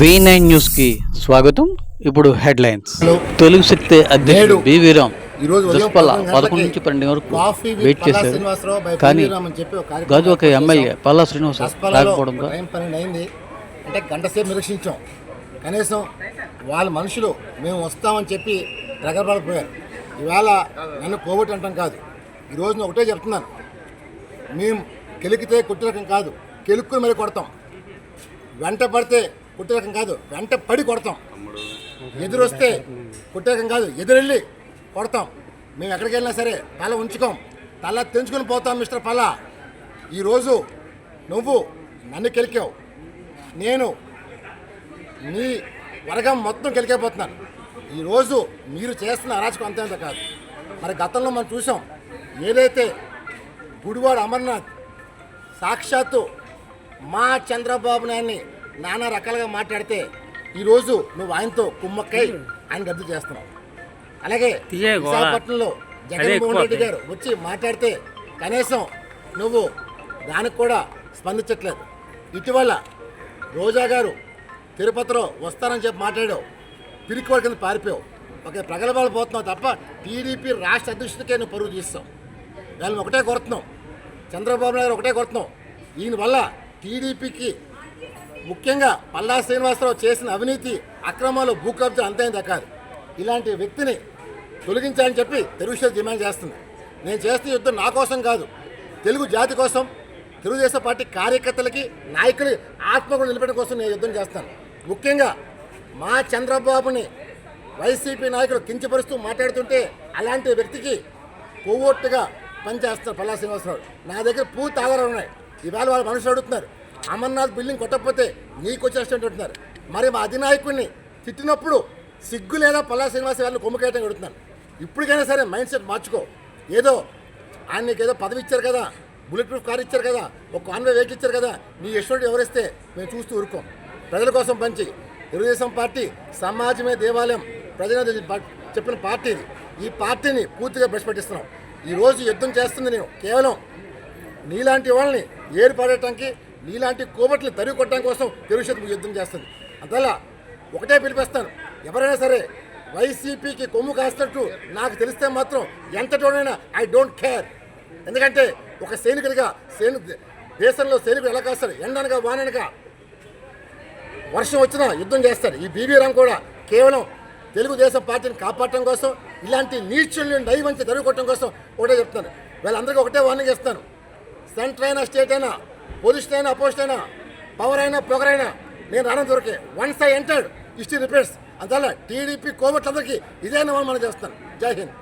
V nine న్యూస్కి స్వాగతం. ఇప్పుడు హెడ్లైన్స్. తెలుగు శక్తి అధ్యక్షుడు నేడు బివి రామ్ ఈరోజు ఉదయం దుష్పల్ల పదకొండు నుంచి పన్నెండు వరకు వెయిట్ చేశారు. కానీ చెప్పి ఒక ఎమ్మెల్యే. పల్లా శ్రీనివాసరావు దసపల్లలో రాకపోవడంతో అంటే గంట సేపు నిరీక్షించాం. కనీసం వాళ్ళ మనుషులు మేము వస్తామని చెప్పి ప్రగల్భాలిపోయారు ఇవాళ నన్ను కోవిడ్ అంటాం కాదు. ఈరోజు నేను ఒకటే చెప్తున్నాను. మేము కెలికితే కుట్టి రకం కాదు. కెలుక్కుని మరి కొడతాం. వెంట పడితే కుట్టి రకం కాదు. వెంట పడి కొడతాం. ఎదురొస్తే కుట్టి రకం కాదు. ఎదురెళ్ళి కొడతాం. మేము ఎక్కడికి వెళ్ళినా సరే తల ఉంచుకోం. తల తెంచుకొని పోతాం మిస్టర్ పలా ఈరోజు నువ్వు నన్ను కెలికావు. నేను నీ వర్గం మొత్తం కెలికైపోతున్నాను ఈరోజు మీరు చేస్తున్న అరాచకం అంతేంత కాదు. మరి గతంలో మనం చూసాం ఏదైతే గుడివాడ అమర్నాథ్ సాక్షాత్తు మా చంద్రబాబు నాయుడిని నానా రకాలుగా మాట్లాడితే ఈరోజు నువ్వు ఆయనతో కుమ్మక్కై ఆయన రద్దు చేస్తున్నావు. అలాగే. విశాఖపట్నంలో జగన్మోహన్ రెడ్డి గారు వచ్చి మాట్లాడితే కనీసం నువ్వు దానికి కూడా స్పందించట్లేదు. ఇటీవల రోజా గారు తిరుపతిలో వస్తానని చెప్పి మాట్లాడావు. పిరికోడి కింద పారిపోయావు. ఒక ప్రగలబాలు పోతున్నావు తప్ప టీడీపీ రాష్ట్ర అధ్యక్షుడికే నువ్వు పరువు తీస్తావు. వాళ్ళని ఒకటే కొడుతున్నాం చంద్రబాబు నాయుడు ఒకటే కొడుతున్నాం ఈయన వల్ల టీడీపీకి ముఖ్యంగా పల్లా శ్రీనివాసరావు చేసిన అవినీతి అక్రమాలు భూ కబ్జా అంతైందా కాదు. ఇలాంటి వ్యక్తిని తొలగించాలని చెప్పి తెలుగుదేశం డిమాండ్ చేస్తుంది. నేను చేస్తున్న యుద్ధం నా కోసం కాదు. తెలుగు జాతి కోసం తెలుగుదేశం పార్టీ కార్యకర్తలకి నాయకులు ఆత్మకులు నిలబెట్టడం కోసం నేను యుద్ధం చేస్తాను. ముఖ్యంగా మా చంద్రబాబుని వైసీపీ నాయకులు కించపరుస్తూ మాట్లాడుతుంటే అలాంటి వ్యక్తికి కొవ్వొట్టుగా పనిచేస్తారు పల్లా శ్రీనివాసరావు. నా దగ్గర పూర్తి ఆధారాలు ఉన్నాయి. ఇవాళ వాళ్ళ మనుషులు అడుగుతున్నారు అమర్నాథ్ బిల్డింగ్ కొట్టకపోతే నీకు వచ్చేసినట్టు అంటున్నారు. మరి మా అధినాయకుడిని తిట్టినప్పుడు సిగ్గు లేదా పల్లా శ్రీనివాస వాళ్ళని కొమ్ముకేయటం అడుగుతున్నాను ఇప్పటికైనా సరే మైండ్ సెట్ మార్చుకో. ఏదో ఆయన నీకు ఏదో పదవి ఇచ్చారు కదా బుల్లెట్ ప్రూఫ్ కార్ ఇచ్చారు కదా ఒక కాన్వే వెహికల్ ఇచ్చారు కదా నీ యశ్వరుడు ఎవరిస్తే మేము చూస్తూ ఊరుకోం. ప్రజల కోసం పంచి తెలుగుదేశం పార్టీ సమాజమే దేవాలయం. ప్రజల చెప్పిన పార్టీ ఇది. ఈ పార్టీని పూర్తిగా భ్రష్పట్టిస్తున్నాం ఈ రోజు యుద్ధం చేస్తుంది నేను. కేవలం నీలాంటి వాళ్ళని ఏర్పడటానికి నీలాంటి కోబట్ని తరిగి కొట్టడం కోసం తెలుగుదేశం యుద్ధం చేస్తుంది. అందువల్ల ఒకటే పిలిపిస్తాను. ఎవరైనా సరే వైసీపీకి కొమ్ము కాస్తున్నట్టు నాకు తెలిస్తే మాత్రం ఎంతటోనైనా ఐ డోంట్ కేర్. ఎందుకంటే ఒక సైనికుడిగా సైని దేశంలో సైనికుడు ఎలా కాస్తాడు? ఎండనగా వాననగా వర్షం వచ్చినా యుద్ధం చేస్తాడు ఈ బీబీ రామ్ కూడా కేవలం తెలుగుదేశం పార్టీని కాపాడటం కోసం ఇలాంటి నీచుల్ని దైవంచి జరుగుకోవటం కోసం ఒకటే చెప్తాను వీళ్ళందరికీ ఒకటే వార్నింగ్ ఇస్తాను సెంటర్ అయినా స్టేట్ అయినా పొజిషన్ అయినా అపోజిషన్ అయినా పవర్ అయినా పొగర్ అయినా నేను రావడం దొరికే. Once I entered history repeats. అందువల్ల టీడీపీ కోవట్లందరికీ ఇదే మనం చేస్తాను. జై హింద్.